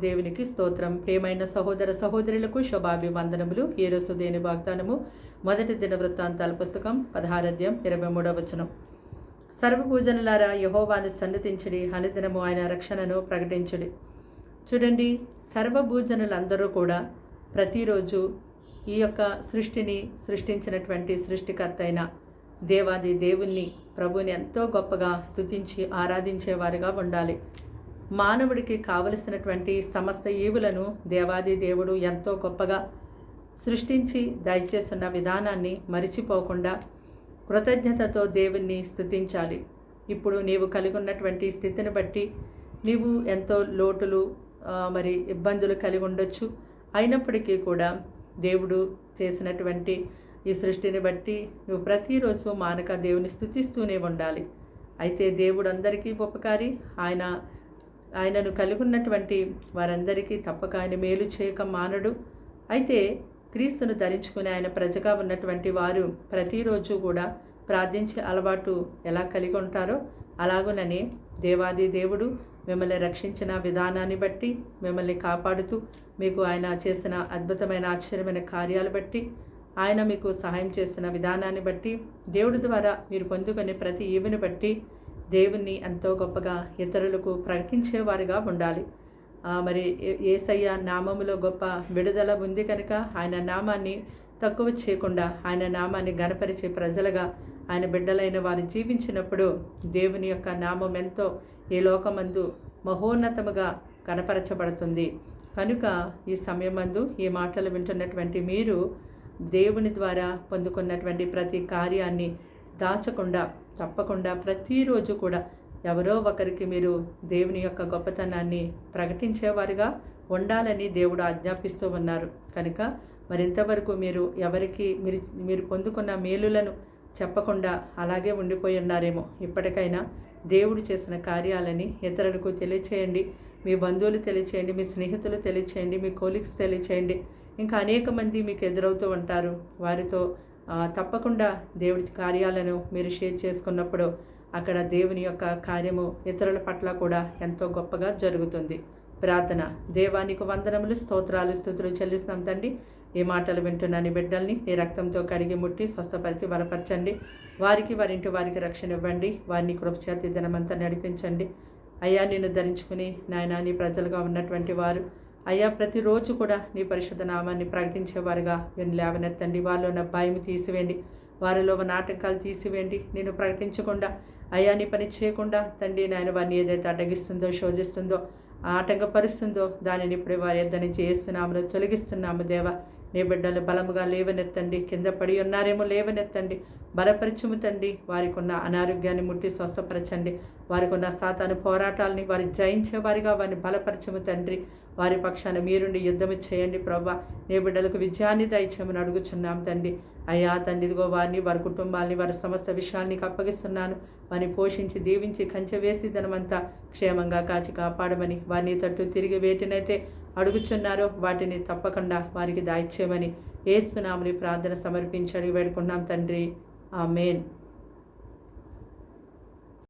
దేవునికి స్తోత్రం. ప్రియమైన సహోదర సహోదరులకు శుభాభివందనములు. ఈరోజు దేని వాగ్దానము? మొదటి దిన వృత్తాంతాల పుస్తకం పదహారధ్యం ఇరవై మూడవ వచనం. సర్వభూజనులారా యహోవాను సన్నతించుడి. అనుదినము ఆయన రక్షణను ప్రకటించుడి. చూడండి సర్వభూజనులందరూ కూడా ప్రతిరోజు ఈ యొక్క సృష్టిని సృష్టించినటువంటి సృష్టికర్త అయిన దేవాది దేవుణ్ణి ప్రభుని ఎంతో గొప్పగా స్తుతించి ఆరాధించేవారుగా ఉండాలి. మానవుడికి కావలసినటువంటి సమస్త ఈవులను దేవాది దేవుడు ఎంతో గొప్పగా సృష్టించి దయచేస్తున్న విధానాన్ని మరిచిపోకుండా కృతజ్ఞతతో దేవుణ్ణి స్థుతించాలి ఇప్పుడు నీవు కలిగి ఉన్నటువంటి స్థితిని బట్టి నీవు ఎంతో లోటులు మరి ఇబ్బందులు కలిగి ఉండొచ్చు. అయినప్పటికీ కూడా దేవుడు చేసినటువంటి ఈ సృష్టిని బట్టి నువ్వు ప్రతిరోజు మానక దేవుని స్థుతిస్తూనే ఉండాలి. అయితే దేవుడు అందరికీ ఉపకారి. ఆయన ఆయనను కలిగి ఉన్నటువంటి వారందరికీ తప్పక ఆయన మేలు చేయక మానడు. అయితే క్రీస్తును ధరించుకుని ఆయన ప్రజగా ఉన్నటువంటి వారు ప్రతిరోజు కూడా ప్రార్థించే అలవాటు ఎలా కలిగి ఉంటారో అలాగుననే దేవాది దేవుడు మిమ్మల్ని రక్షించిన విధానాన్ని బట్టి మిమ్మల్ని కాపాడుతూ మీకు ఆయన చేసిన అద్భుతమైన ఆశ్చర్యమైన కార్యాలు బట్టి ఆయన మీకు సహాయం చేసిన విధానాన్ని బట్టి దేవుడి ద్వారా మీరు పొందుకునే ప్రతి ఈవిని బట్టి దేవుణ్ణి ఎంతో గొప్పగా ఇతరులకు ప్రకటించేవారుగా ఉండాలి. మరి ఏసయ్య నామములో గొప్ప విడుదల ఉంది కనుక ఆయన నామాన్ని తక్కువ చేయకుండా ఆయన నామాన్ని గనపరిచే ప్రజలుగా ఆయన బిడ్డలైన వారు జీవించినప్పుడు దేవుని యొక్క నామం ఎంతో ఈ లోకమందు మహోన్నతముగా కనపరచబడుతుంది. కనుక ఈ సమయమందు ఈ మాటలు వింటున్నటువంటి మీరు దేవుని ద్వారా పొందుకున్నటువంటి ప్రతి కార్యాన్ని దాచకుండా తప్పకుండా ప్రతిరోజు కూడా ఎవరో ఒకరికి మీరు దేవుని యొక్క గొప్పతనాన్ని ప్రకటించేవారుగా ఉండాలని దేవుడు ఆజ్ఞాపిస్తూ ఉన్నారు. కనుక మరింతవరకు మీరు ఎవరికి మీరు మీరు పొందుకున్న మేలులను చెప్పకుండా అలాగే ఉండిపోయి ఉన్నారేమో. ఇప్పటికైనా దేవుడు చేసిన కార్యాలని ఇతరులకు తెలియచేయండి. మీ బంధువులు తెలియచేయండి మీ స్నేహితులు తెలియచేయండి మీ కోలీగ్స్ తెలియచేయండి. ఇంకా అనేక మంది మీకు ఎదురవుతూ ఉంటారు. వారితో తప్పకుండా దేవుడి కార్యాలను మీరు షేర్ చేసుకున్నప్పుడు అక్కడ దేవుని యొక్క కార్యము ఇతరుల పట్ల కూడా ఎంతో గొప్పగా జరుగుతుంది. ప్రార్థన. దేవానికి వందనములు స్తోత్రాలు స్థుతులు చెల్లిస్తున్నాం తండ్రి. ఈ మాటలు వింటున్న నీ బిడ్డల్ని నీ రక్తంతో కడిగి ముట్టి స్వస్థపరిచి బలపరచండి. వారికి వారింటి వారికి రక్షణ ఇవ్వండి. వారిని కృపచేతి దినమంతా నడిపించండి. అయ్యా నిన్ను ధరించుకుని నాయన నీ ప్రజలుగా ఉన్నటువంటి వారు అయ్యా ప్రతిరోజు కూడా నీ పరిశుద్ధ నామాన్ని ప్రకటించేవారుగా. నేను లేవనెత్తండి వారిలో ఉన్న భయం తీసివేయండి. వారిలో ఉన్న ఆటంకాలు తీసివేయండి. నేను ప్రకటించకుండా అయ్యా నీ పని చేయకుండా తండ్రి నాయన వారిని ఏదైతే అడ్డగిస్తుందో శోధిస్తుందో ఆటంకపరుస్తుందో దానిని ఇప్పుడు వారి ఎద్దని చేస్తున్నాము తొలగిస్తున్నాము దేవా. నీ బిడ్డలు బలముగా లేవనెత్తండి. కింద పడి ఉన్నారేమో లేవనెత్తండి. బలపరిచము తండ్రి. వారికి ఉన్న అనారోగ్యాన్ని ముట్టి స్వస్థపరచండి. వారికి ఉన్న సాతాను పోరాటాలని వారి జయించే వారిగా వారిని బలపరచము తండ్రి. వారి పక్షాన మీరుండి యుద్ధము చేయండి ప్రభా నీ బిడ్డలకు విజయాన్ని దయచేమని అడుగుచున్నాం తండ్రి. అయ్యా తండ్రి ఇదిగో వారిని వారి కుటుంబాన్ని వారి సమస్త విషయాల్ని అప్పగిస్తున్నాను. వారిని పోషించి దీవించి కంచె వేసి ధనమంతా క్షేమంగా కాచి కాపాడమని వారిని తట్టు తిరిగి వేటినైతే అడుగుచున్నారో వాటిని తప్పకుండా వారికి దాయిచ్చేయమని ఏసునామని ప్రార్థన సమర్పించడి వేడుకున్నాం తండ్రి. ఆ మేన్